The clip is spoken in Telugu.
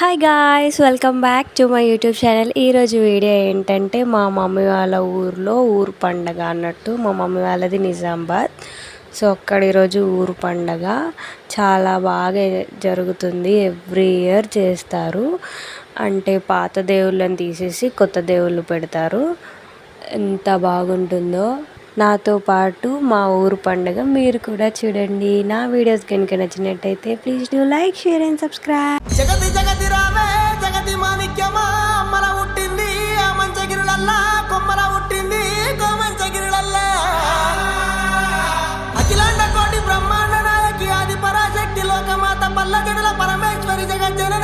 Hi guys welcome back to my YouTube channel ఈరోజు వీడియో ఏంటంటే మా మమ్మీ వాళ్ళ ఊర్లో ఊరు పండగ అన్నట్టు. మా మమ్మీ వాళ్ళది నిజామాబాద్. సో అక్కడ ఈరోజు ఊరు పండగ. చాలా బాగా జరుగుతుంది. ఎవ్రీ ఇయర్ చేస్తారు. అంటే పాత దేవుళ్ళని తీసేసి కొత్త దేవుళ్ళు పెడతారు. ఎంత బాగుంటుందో. నాతో పాటు మా ఊరు పండగ మీరు కూడా చూడండి. నా వీడియోస్ కనుక నచ్చినట్టయితే please do like share and subscribe మాణిక్యమా? అమ్మల పుట్టింది. ఆ మంచగిరులల్లా కొమ్మల పుట్టింది. కోమంచగిరులల్లా. అఖిలాండ కోటి బ్రహ్మాండ నాయకి ఆది పరాశక్తి లోకమాత పల్లజడుల పరమేశ్వరి జగజ్జన